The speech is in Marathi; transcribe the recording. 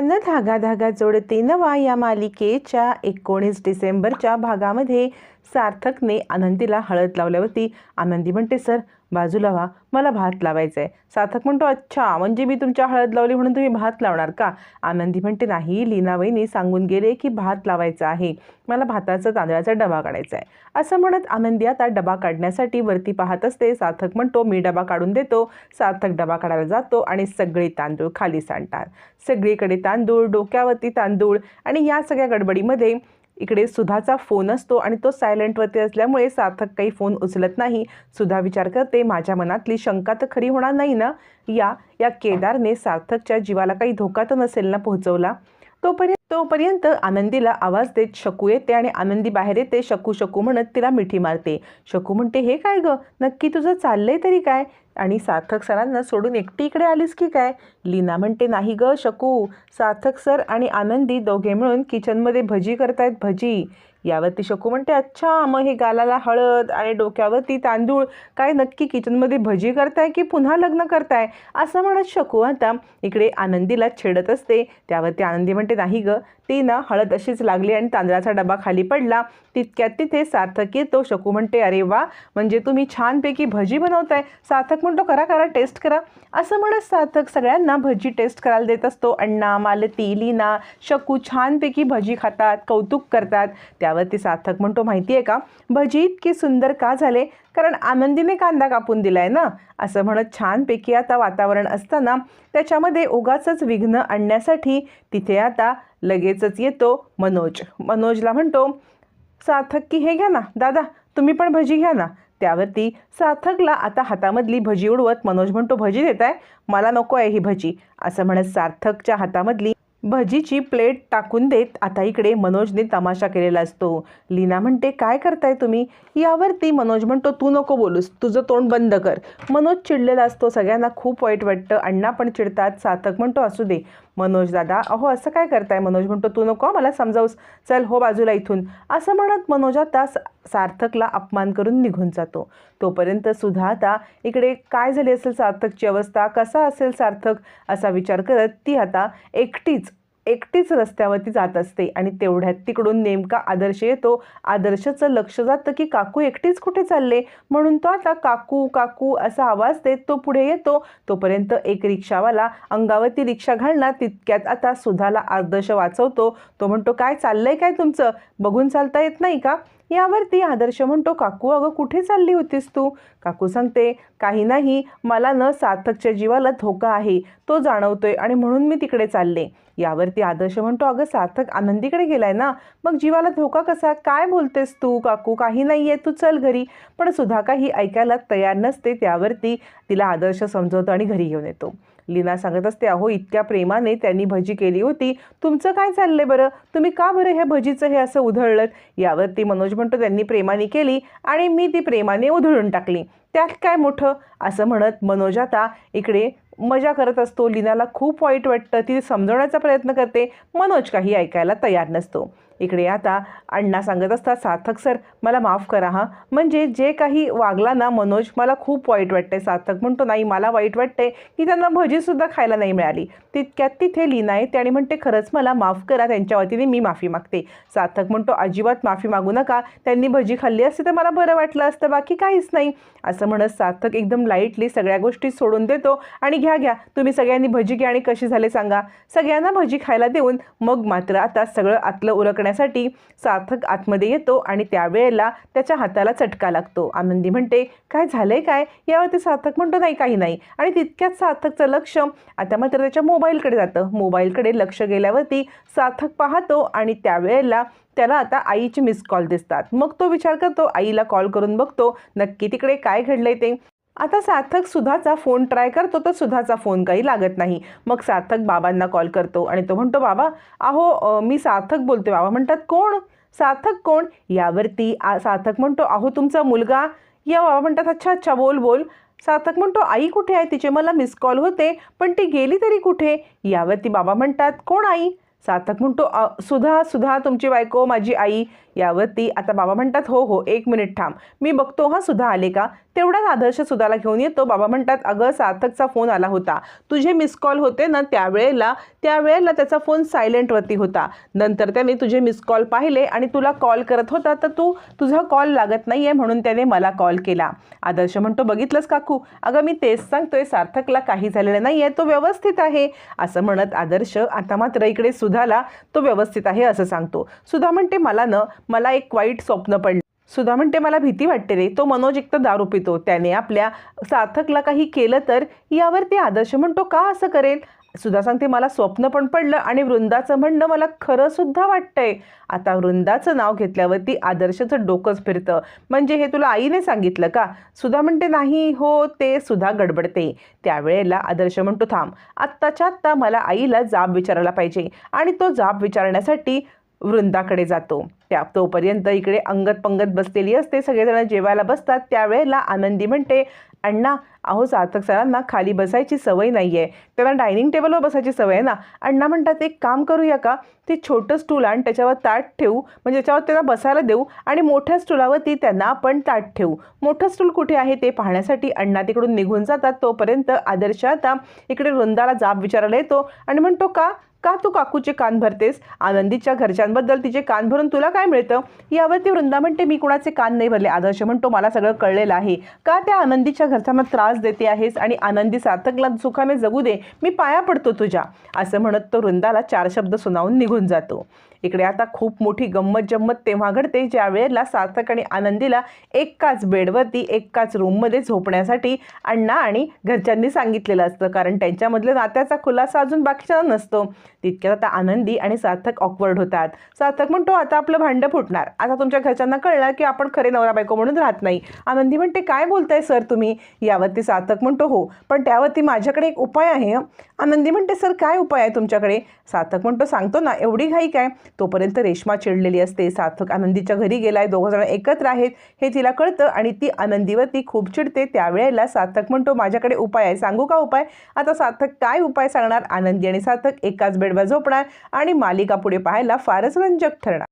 मन धागा धागा जोडते नवा या मालिकेच्या एकोणीस डिसेंबरच्या भागामध्ये सार्थकने आनंदीला हळद लावल्यावरती आनंदी म्हणते सर बाजूला व्हा. मला भात लावायचा आहे सार्थक म्हणतो अच्छा म्हणजे मी तुमच्या हळद लावली म्हणून तुम्ही भात लावणार का? आनंदी म्हणते नाही लीना सांगून गेले की भात लावायचा आहे. मला भाताचा तांदळाचा डबा काढायचा आहे असं म्हणत आनंदी आता डबा काढण्यासाठी वरती पाहत असते. सार्थक म्हणतो मी डबा काढून देतो. सार्थक डबा काढायला जातो आणि सगळे तांदूळ खाली सांडतात. सगळीकडे तांदूळ डोक्यावरती तांदूळ आणि या सगळ्या गडबडीमध्ये इकडे सुधाचा फोन असतो आणि तो सायलेंटवरती असल्यामुळे सार्थक काही फोन उचलत नाही. सुधा विचार करते माझ्या मनातली शंका तर खरी होणार नाही ना? या या केदारने सार्थकच्या जीवाला काही धोका तर नसेल ना पोहोचवला? तोपर्यंत तोपर्यंत आनंदीला आवाज देत शकू येते आणि आनंदी बाहेर येते शकू शकू म्हणत तिला मिठी मारते. शकू म्हणते हे काय गं? नक्की तुझं चाललंय तरी काय? आणि सार्थक सरांना सोडून एकटी इकडे आलीस की काय? लीना म्हणते नाही गं शकू. सार्थक सर आणि आनंदी दोघे मिळून किचनमध्ये भजी करतायत भजी. यावरती शकू म्हणते अच्छा मग हे गालाला हळद आणि डोक्यावरती तांदूळ काय नक्की किचनमध्ये भजी करताय की पुन्हा लग्न करताय? असं म्हणत शकू. आता इकडे आनंदीला छेडत असते. त्यावरती आनंदी म्हणते नाही ग ती ना हळद अशीच लागली आणि तांदळाचा डबा खाली पडला. तितक्यात तिथे सार्थक येतो. शकू म्हणते अरे वा म्हणजे तुम्ही छानपैकी भजी बनवताय. सार्थक म्हणतो करा करा टेस्ट करा. असं म्हणत सार्थक सगळ्यांना भजी टेस्ट करायला देत असतो. अण्णा मालती लीना शकू छानपैकी भजी खातात कौतुक करतात. त्या त्यावरती सार्थक म्हणतो माहिती आहे का? भजी इतकी सुंदर का झाले? कारण आनंदीने कांदा कापून दिलाय ना? असं म्हणत छानपैकी आता वातावरण असताना त्याच्यामध्ये उगाचंच विघ्न आणण्यासाठी तिथे आता लगेचच येतो मनोज. मनोजला म्हणतो सार्थक की हे घ्या ना दादा तुम्ही पण भजी घ्या ना. त्यावरती सार्थकला आता हातामधली भजी उडवत मनोज म्हणतो भजी देताय? मला नको आहे ही भजी. असं म्हणत सार्थकच्या हातामधली भजीची प्लेट टाकून देत आता इकडे मनोजने तमाशा केलेला असतो. लीना म्हणते काय करताय तुम्ही? यावरती मनोज म्हणतो तू नको बोलूस तुझं तोंड बंद कर. मनोज चिडलेला असतो सगळ्यांना खूप वाईट वाटतं. अण्णा पण चिडतात सार्थक म्हणतो असू दे. मनोज दादा अहो असं काय करताय? मनोज म्हणतो तू नको मला समजावूस. चल हो बाजूला इथून. असं म्हणत मनोज आता स- सार्थकला अपमान करून निघून जातो. तोपर्यंत सुद्धा आता इकडे काय झाली असेल सार्थकची अवस्था? कसा असेल सार्थक? असा विचार करत ती आता एकटीच एकटीच रस्त्यावरती जात असते आणि तेवढ्यात तिकडून नेमका आदर्श येतो. आदर्शचं लक्ष जातं की काकू एकटीच कुठे चालले? म्हणून तो आता काकू काकू असा आवाज देत तो पुढे येतो. तोपर्यंत एक रिक्षावाला अंगावरती रिक्षा घालणार. तितक्यात आता सुधाला आदर्श वाचवतो. तो म्हणतो काय चाललंय काय तुमचं? बघून चालता येत नाही का? यावरती आदर्श म्हणतो काकू अगं कुठे चालली होतीस तू? काकू सांगते काही नाही मला न सार्थकच्या जीवाला धोका आहे तो जाणवतोय आणि म्हणून मी तिकडे चालले. यावरती आदर्श म्हणतो अगं सार्थक आनंदीकडे गेलाय ना मग जीवाला धोका कसा? काय बोलतेस तू काकू? काही नाही आहे तू चल घरी. पण सुद्धा काही ऐकायला तयार नसते त्यावरती तिला आदर्श समजवतो आणि घरी घेऊन येतो. लीना सांगत असते अहो इतक्या प्रेमाने त्यांनी भजी केली होती. तुमचं काय चाललंय बरं? तुम्ही का बरं ह्या भजीचं हे असं उधळलं यावरती मनोज म्हणतो त्यांनी प्रेमाने केली आणि मी ती प्रेमाने उधळून टाकली. त्यात काय मोठं? असं म्हणत मनोज आता इकडे मजा करत असतो. लीनाला खूप वाईट वाटतं. ती समजवण्याचा प्रयत्न करते. मनोज काही ऐकायला तयार नसतो. इकडे आता अण्णा सांगत असतात सार्थक सर मला माफ करा हां. म्हणजे जे काही वागला ना मनोज मला खूप वाईट वाटते. सार्थक म्हणतो नाही मला वाईट वाटते. की त्यांना भजीसुद्धा खायला नाही मिळाली. तितक्यात तिथे लीना येते आणि म्हणते खरंच मला माफ करा. त्यांच्या वतीने मी माफी मागते. सार्थक म्हणतो अजिबात माफी मागू नका. त्यांनी भजी खाल्ली असते तर मला बरं वाटलं असतं. बाकी काहीच नाही. असं म्हणत सार्थक एकदम लाईटली सगळ्या गोष्टी सोडून देतो आणि घ्या घ्या तुम्ही सगळ्यांनी भजी घ्या आणि कशी झाले सांगा. सगळ्यांना भजी खायला देऊन मग मात्र आता सगळं आतलं उरकण्यासाठी सार्थक आतमध्ये येतो आणि त्यावेळेला त्याच्या हाताला चटका लागतो. आनंदी म्हणते काय झालंय काय? यावरती सार्थक म्हणतो नाही काही नाही. आणि तितक्याच सार्थकचं लक्ष आता मात्र त्याच्या मोबाईलकडे जातं. मोबाईलकडे लक्ष गेल्यावरती सार्थक पाहतो आणि त्यावेळेला त्याला आता आईचे मिस कॉल दिसतात. मग तो विचार करतो आईला कॉल करून बघतो नक्की तिकडे काय घडलंय ते? आता सार्थक सुधाचा फोन ट्राय करतो तर सुधाचा फोन काही लागत नाही. मग सार्थक बाबांना कॉल करतो आणि तो म्हणतो बाबा अहो मी सार्थक बोलते. बाबा म्हणतात कोण? सार्थक कोण? यावरती आ सार्थक म्हणतो अहो तुमचा मुलगा. या बाबा म्हणतात अच्छा अच्छा बोल बोल. सार्थक म्हणतो आई कुठे आहे? तिचे मला मिस कॉल होते पण ती गेली तरी कुठे? यावरती बाबा म्हणतात कोण आई? सार्थक म्हणतो सुधा सुधा तुमची बायको माझी आई यावरती आता बाबा म्हणतात हो हो एक मिनिट थांब. मी बघतो हा सुधा आले का? तेवढाच आदर्श सुधाला घेऊन येतो. बाबा म्हणतात अगं सार्थकचा फोन आला होता. तुझे मिस कॉल होते ना त्यावेळेला त्यावेळेला त्याचा फोन सायलेंटवरती होता. नंतर त्याने तुझे मिस कॉल पाहिले आणि तुला कॉल करत होता तर तू तुझा कॉल लागत नाही आहे म्हणून त्याने मला कॉल केला. आदर्श म्हणतो बघितलंस काकू. अगं मी तेच सांगतोय सार्थकला काही झालेलं नाही आहे तो व्यवस्थित आहे. असं म्हणत आदर्श आता मात्र इकडे सुधाला तो व्यवस्थित आहे असं सांगतो. सुधा म्हणते मला न मला एक वाईट स्वप्न पडलं. सुधा म्हणते मला भीती वाटते रे. तो मनोज एक तर दारू पितो. त्याने आपल्या सार्थकला काही केलं तर यावर ते आदर्श म्हणतो का असं करेल? सुधा सांगते मला स्वप्न पण पडलं आणि वृंदाचं म्हणणं मला खरंसुद्धा वाटतंय. आता वृंदाचं नाव घेतल्यावरती आदर्शाचं डोकंच फिरतं. म्हणजे हे तुला आईने सांगितलं का? सुधा म्हणते नाही हो ते सुधा गडबडते. त्यावेळेला आदर्श म्हणतो थांब आत्ताच्या आत्ता मला आईला जाब विचारायला पाहिजे आणि तो जाब विचारण्यासाठी वृंदाकडे जातो. त्या तोपर्यंत इकडे अंगत पंगत बसलेली असते. सगळेजण जेवायला बसतात. त्यावेळेला आनंदी म्हणते अण्णा अहो सार्थक सरांना खाली बसायची सवय नाही आहे त्यांना डायनिंग टेबलवर बसायची सवय आहे ना? अण्णा म्हणतात एक काम करूया का? ते छोटं स्टूल आण त्याच्यावर ताट ठेवू. म्हणजे त्याच्यावर त्यांना बसायला देऊ आणि मोठ्या स्टूलावरती त्यांना आपण ताट ठेवू. मोठं स्टूल कुठे आहे ते पाहण्यासाठी अण्णा तिकडून निघून जातात. तोपर्यंत आदर्श आता इकडे वृंदाला जाब विचारायला येतो आणि म्हणतो का? का तू काकूचे कान भरतेस? आनंदीच्या घरच्यांबद्दल तिचे कान भरून तुला काय मिळतं? यावरती वृंदा म्हणते मी कुणाचे कान नाही भरले. आदर्श म्हणतो मला सगळं कळलेलं आहे. का त्या आनंदीच्या घरच्यांना त्रास देते आहेस? आणि आनंदी सार्थकला सुखाने जगू दे. मी पाया पडतो तुझ्या. असं म्हणत तो वृंदाला चार शब्द सुनावून निघून जातो. इकडे आता खूप मोठी गंमत जम्मत तेव्हा घडते ज्या वेळेला सार्थक आणि आनंदीला एकाच बेडवरती एकाच रूममध्ये झोपण्यासाठी अण्णा आणि घरच्यांनी सांगितलेलं असतं. कारण त्यांच्यामधल्या नात्याचा खुलासा अजून बाकीचा नसतो. तितक्यात आता आनंदी आणि सार्थक ऑकवर्ड होतात. सार्थक म्हणतो आता आपलं भांडं फुटणार. आता तुमच्या घरच्यांना कळणार की आपण खरे नवरा बायको म्हणून राहत नाही. आनंदी म्हणते काय बोलताय सर तुम्ही? यावरती सार्थक म्हणतो हो पण त्यावरती माझ्याकडे एक उपाय आहे आनंदी म्हणते सर काय उपाय आहे तुमच्याकडे? सार्थक म्हणतो सांगतो ना एवढी घाई काय? तोपर्यंत रेश्मा चिडलेली असते. सार्थक आनंदीच्या घरी गेलाय. दोघंजण एकत्र आहेत. हे तिला कळतं आणि ती आनंदीवरती खूप चिडते. त्यावेळेला सार्थक म्हणतो माझ्याकडे उपाय आहे. सांगू का उपाय? आता सार्थक काय उपाय सांगणार? आनंदी आणि सार्थक एकाच बेडवर झोपणार आणि मालिका पुढे पाहायला फारच रंजक ठरणार.